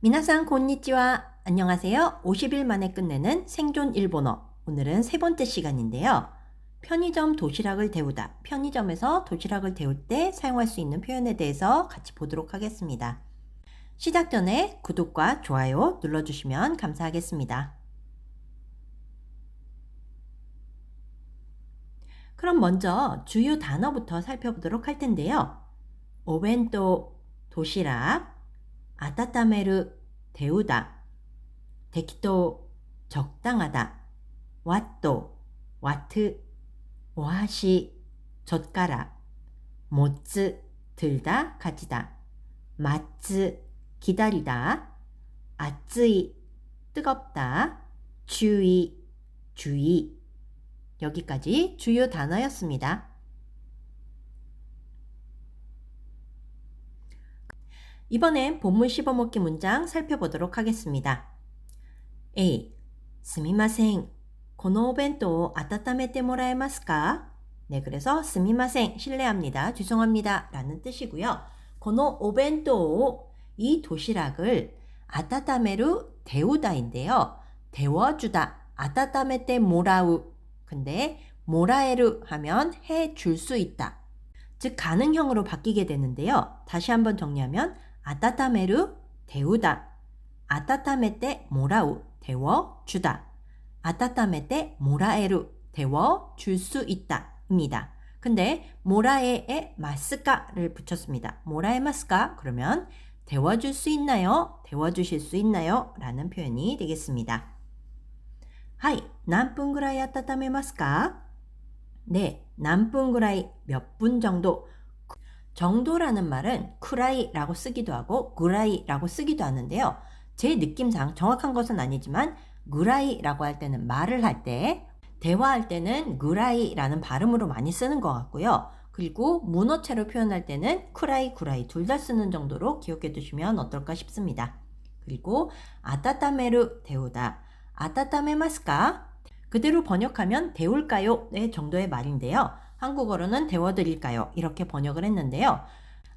미나상 곤니찌와 안녕하세요. 50일 만에 끝내는 생존 일본어. 오늘은 세 번째 시간인데요. 편의점 도시락을 데우다. 편의점에서 도시락을 데울 때 사용할 수 있는 표현에 대해서 같이 보도록 하겠습니다. 시작 전에 구독과 좋아요 눌러주시면 감사하겠습니다. 그럼 먼저 주요 단어부터 살펴보도록 할 텐데요. 오벤토 도시락, 아타타메르 데우다, 데키토 적당하다, 왓도 와트, 오하시 젓가락, 모츠 들다 가지다, 마츠 기다리다, 아츠이 뜨겁다, 주의 주의 여기까지 주요 단어였습니다. 이번엔 본문 씹어먹기 문장 살펴보도록 하겠습니다. A. すみません. このお弁当を温めてもらえますか? 네, 그래서 すみません. 실례합니다. 죄송합니다. 라는 뜻이고요. この 오벤토 이 도시락을 아타타메루 데우다인데요. 데워주다. 아타타메테 모라우. 근데 모라에루 하면 해 줄 수 있다. 즉 가능형으로 바뀌게 되는데요. 다시 한번 정리하면 아타타메루 데우다. 아타타메테 모라우 데워 주다. 아타타메테 모라에루 데워 줄 수 있다. 입니다. 근데 모라에에 마스카를 붙였습니다. 모라에 마스카 그러면 데워줄 수 있나요? 데워주실 수 있나요? 라는 표현이 되겠습니다. 하이, 何分ぐらい 温めますか? 네, 何分ぐらい 몇 분 정도 정도라는 말은 쿠라이라고 쓰기도 하고 구라이라고 쓰기도 하는데요. 제 느낌상 정확한 것은 아니지만 구라이라고 할 때는 말을 할 때, 대화할 때는 구라이라는 발음으로 많이 쓰는 것 같고요. 그리고 문어체로 표현할 때는 쿠라이, 구라이 둘 다 쓰는 정도로 기억해 두시면 어떨까 싶습니다. 그리고 아타타메르 데우다. 아타타메마스까? 그대로 번역하면 데울까요? 네 정도의 말인데요. 한국어로는 데워드릴까요? 이렇게 번역을 했는데요.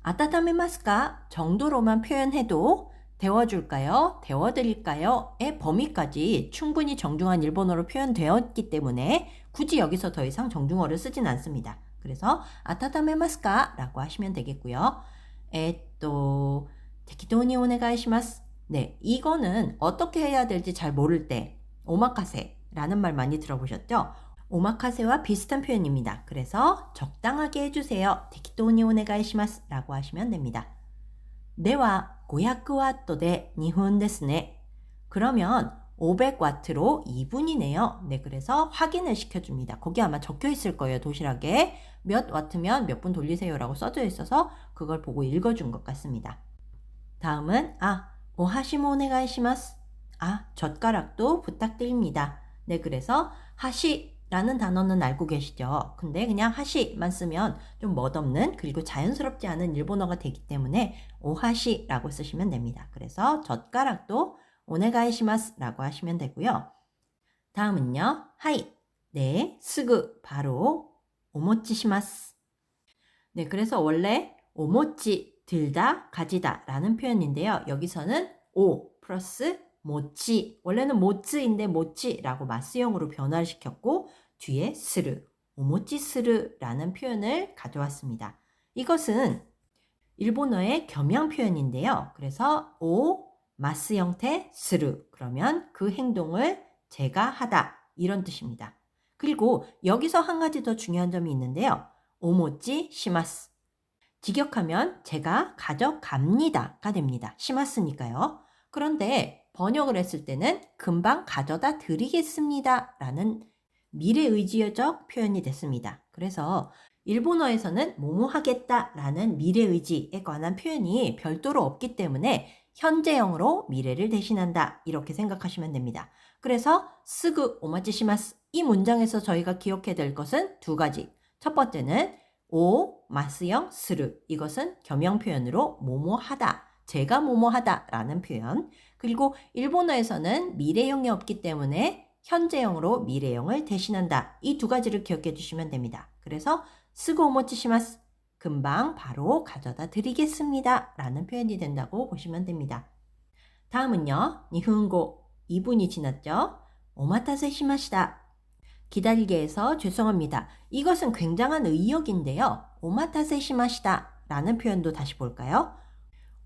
아타타메마스까 정도로만 표현해도 데워줄까요? 데워드릴까요?의 범위까지 충분히 정중한 일본어로 표현되었기 때문에 굳이 여기서 더 이상 정중어를 쓰진 않습니다. 그래서 아타타메마스까? 라고 하시면 되겠고요. 에또 테키도니 오네가이시마스. 네, 이거는 어떻게 해야 될지 잘 모를 때 오마카세라는 말 많이 들어보셨죠? 오마카세와 비슷한 표현입니다. 그래서 적당하게 해주세요. 테키토니 오네가이시마스 라고 하시면 됩니다. 네와 500와트대 2분 ですね. 그러면 500와트로 2분이네요. 네, 그래서 확인을 시켜줍니다. 거기 아마 적혀 있을 거예요, 도시락에. 몇 와트면 몇 분 돌리세요라고 써져 있어서 그걸 보고 읽어준 것 같습니다. 다음은, 아, 오하시모 오네가이시마스. 아, 젓가락도 부탁드립니다. 네, 그래서 하시 라는 단어는 알고 계시죠? 근데 그냥 하시만 쓰면 좀 멋없는 그리고 자연스럽지 않은 일본어가 되기 때문에 오하시라고 쓰시면 됩니다. 그래서 젓가락도 오네가이시마스라고 하시면 되고요. 다음은요. 하이. 네, 스그 바로 오모치시마스. 네, 그래서 원래 오모치 들다 가지다 라는 표현인데요. 여기서는 오 플러스 모치 원래는 모츠인데 모치라고 마스형으로 변화를 시켰고 뒤에 스르 오모치 스르라는 표현을 가져왔습니다. 이것은 일본어의 겸양 표현인데요. 그래서 오 마스 형태 스르 그러면 그 행동을 제가 하다 이런 뜻입니다. 그리고 여기서 한 가지 더 중요한 점이 있는데요. 오모치 시마스 직역하면 제가 가져갑니다가 됩니다. 시마스니까요. 그런데 번역을 했을 때는 금방 가져다 드리겠습니다. 라는 미래의지적 표현이 됐습니다. 그래서 일본어에서는 뭐뭐 하겠다 라는 미래의지에 관한 표현이 별도로 없기 때문에 현재형으로 미래를 대신한다. 이렇게 생각하시면 됩니다. 그래서 스그 오마치시마스 이 문장에서 저희가 기억해야 될 것은 두 가지. 첫 번째는 오 마스형 스르 이것은 겸용 표현으로 뭐뭐 하다. 제가 뭐뭐 하다 라는 표현. 그리고 일본어에서는 미래형이 없기 때문에 현재형으로 미래형을 대신한다. 이 두 가지를 기억해 주시면 됩니다. 그래서 쓰고 오모치시마스 금방 바로 가져다 드리겠습니다. 라는 표현이 된다고 보시면 됩니다. 다음은요. 니훈고 2분이 지났죠. 오마타세 시마시다. 기다리게 해서 죄송합니다. 이것은 굉장한 의역인데요. 오마타세 시마시다 라는 표현도 다시 볼까요?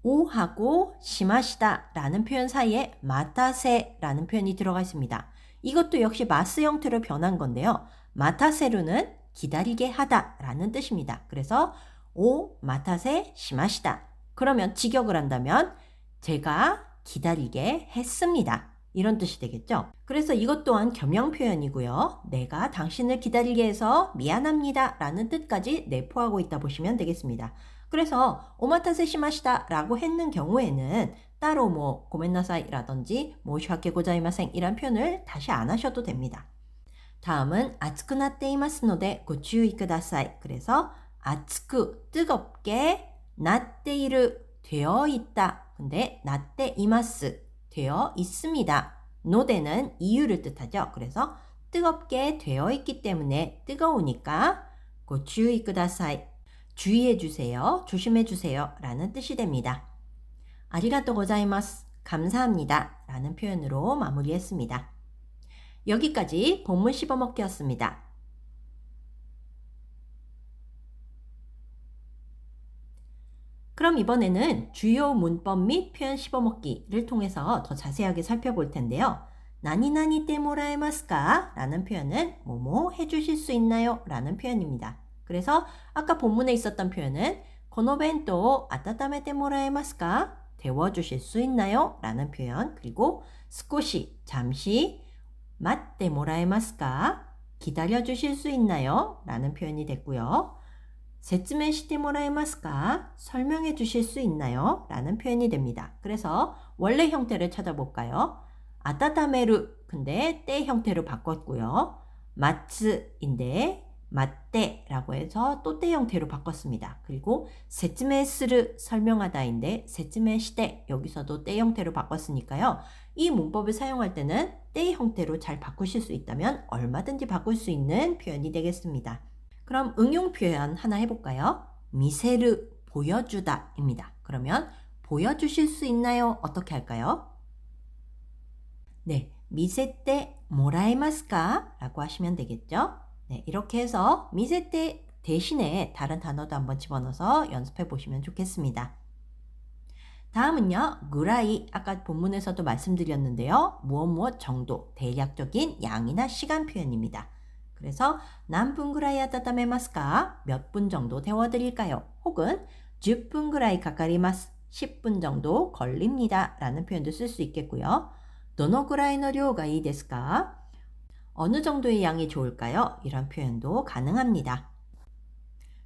오하고 시마시다 라는 표현 사이에 마타세 라는 표현이 들어가 있습니다. 이것도 역시 마스 형태로 변한 건데요. 마타세루는 기다리게 하다 라는 뜻입니다. 그래서 오 마타세 시마시다. 그러면 직역을 한다면 제가 기다리게 했습니다. 이런 뜻이 되겠죠. 그래서 이것 또한 겸용 표현이고요. 내가 당신을 기다리게 해서 미안합니다. 라는 뜻까지 내포하고 있다 보시면 되겠습니다. 그래서 오마타세 시마시다 라고 했는 경우에는 따로 뭐 고멘나사이라든지 모시하게 고자이마생 이란 표현을 다시 안 하셔도 됩니다. 다음은 아츠쿠나테 이마스노데 고추이 쿠다사이. 그래서 아츠쿠 뜨겁게 나테이르 되어 있다. 근데 나테 이마스 되어 있습니다. 노데는 이유를 뜻하죠. 그래서 뜨겁게 되어 있기 때문에 뜨거우니까 고추이 쿠다사이. 주의해 주세요. 조심해 주세요. 라는 뜻이 됩니다. 아리가또 고자이마스. 감사합니다. 라는 표현으로 마무리했습니다. 여기까지 본문 씹어먹기였습니다. 그럼 이번에는 주요 문법 및 표현 씹어먹기를 통해서 더 자세하게 살펴볼 텐데요. 나니나니 때모라에마스까? 라는 표현은 뭐뭐 해주실 수 있나요? 라는 표현입니다. 그래서 아까 본문에 있었던 표현은 고노벤토 아따타메 때모라에마스까? 데워 주실 수 있나요? 라는 표현 그리고 스코시 잠시 맞대 모라에마스까? 기다려 주실 수 있나요? 라는 표현이 됐고요. 세츠메 시테 모라에마스까? 설명해 주실 수 있나요? 라는 표현이 됩니다. 그래서 원래 형태를 찾아볼까요? 아따타메르 근데 때 형태로 바꿨고요. 마츠인데 맞대라고 해서 또때 형태로 바꿨습니다. 그리고 세츠메스르 설명하다인데 세츠메시대 여기서도 때 형태로 바꿨으니까요. 이 문법을 사용할 때는 때 형태로 잘 바꾸실 수 있다면 얼마든지 바꿀 수 있는 표현이 되겠습니다. 그럼 응용 표현 하나 해볼까요? 미세르 보여주다입니다. 그러면 보여주실 수 있나요? 어떻게 할까요? 네, 미세 때 모라이마스까? 라고 하시면 되겠죠? 네, 이렇게 해서 미세때 대신에 다른 단어도 한번 집어넣어서 연습해 보시면 좋겠습니다. 다음은요, 그라이. 아까 본문에서도 말씀드렸는데요. 무엇 무엇 정도, 대략적인 양이나 시간 표현입니다. 그래서 남분 그라이 아따타메마스까? 몇분 정도 데워드릴까요? 혹은 10분 그라이 가까리마스. 10분 정도 걸립니다. 라는 표현도 쓸 수 있겠고요. 데스까? 어느 정도의 양이 좋을까요? 이런 표현도 가능합니다.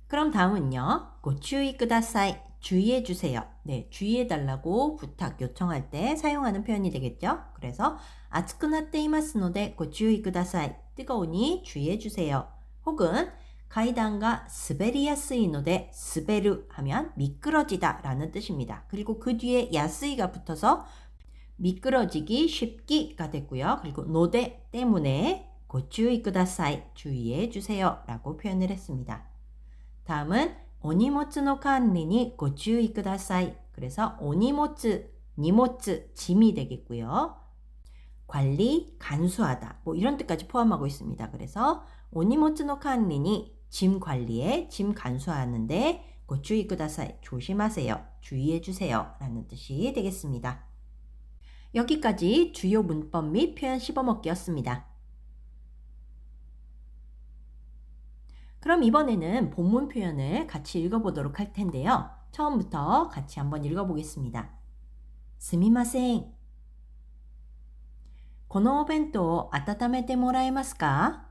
그럼 다음은요. 고추이 끄다사이. 주의해 주세요. 네, 주의해 달라고 부탁 요청할 때 사용하는 표현이 되겠죠? 그래서 아츠쿠나테 이마스노데 고추이 끄다사이. 뜨거우니 주의해 주세요. 혹은 가이단가 스베리야스이노데 스베르 하면 미끄러지다 라는 뜻입니다. 그리고 그 뒤에 야스이가 붙어서 미끄러지기 쉽기가 됐고요. 그리고 노데 때문에 고추이 끄다사이 주의해 주세요 라고 표현을 했습니다. 다음은 오니모츠노 칸리니 고추이 끄다사이 그래서 오니모츠, 니모츠 짐이 되겠고요. 관리, 간수하다 뭐 이런 뜻까지 포함하고 있습니다. 그래서 오니모츠노 칸리니 짐 관리에 짐 간수하는데 고추이 끄다사이 조심하세요. 주의해 주세요. 라는 뜻이 되겠습니다. 여기까지 주요 문법 및 표현 씹어먹기였습니다. 그럼 이번에는 본문 표현을 같이 읽어보도록 할 텐데요. 처음부터 같이 한번 읽어보겠습니다. 스미마생. このお弁当温めてもらえますか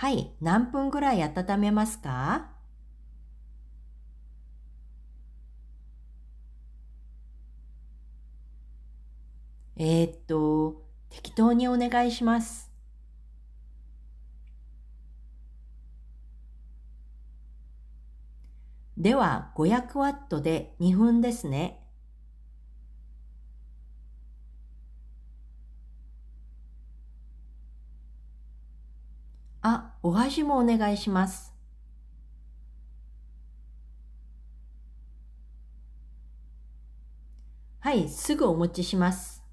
はい、何分ぐらい温めますか？え、っと、適当にお願いします。では、500ワットで2分ですね。お箸もお願いします。はい、すぐお持ちします。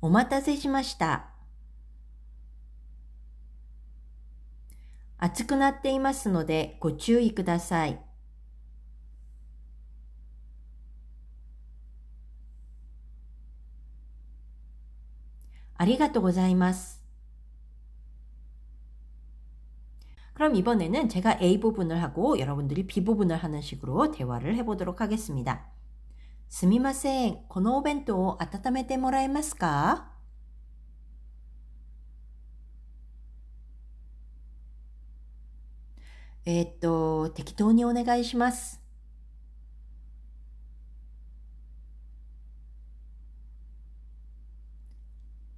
お待たせしました。熱くなっていますのでご注意ください。ありがとうございます. 그럼 이번에는 제가 A 부분을 하고 여러분들이 B 부분을 하는 식으로 대화를 해보도록 하겠습니다. すみません。このお弁当を温めてもらえますかえーっと、適当にお願いします。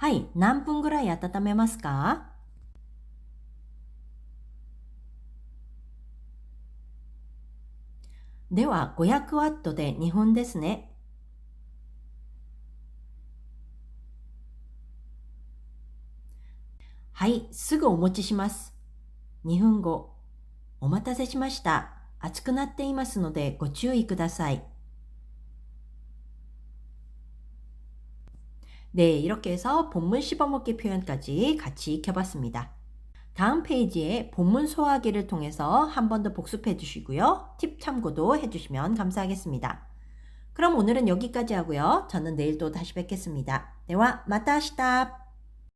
하 이, 何分ぐらい温めますか？では、500ワットで2分ですね。はい、すぐお持ちします。2分後、お待たせしました。熱くなっていますのでご注意ください. 네, 이렇게 해서 본문 씹어먹기 표현까지 같이 익혀봤습니다. 다음 페이지에 본문 소화하기를 통해서 한 번 더 복습해 주시고요. 팁 참고도 해 주시면 감사하겠습니다. 그럼 오늘은 여기까지 하고요. 저는 내일 또 다시 뵙겠습니다. 대화 마타시다.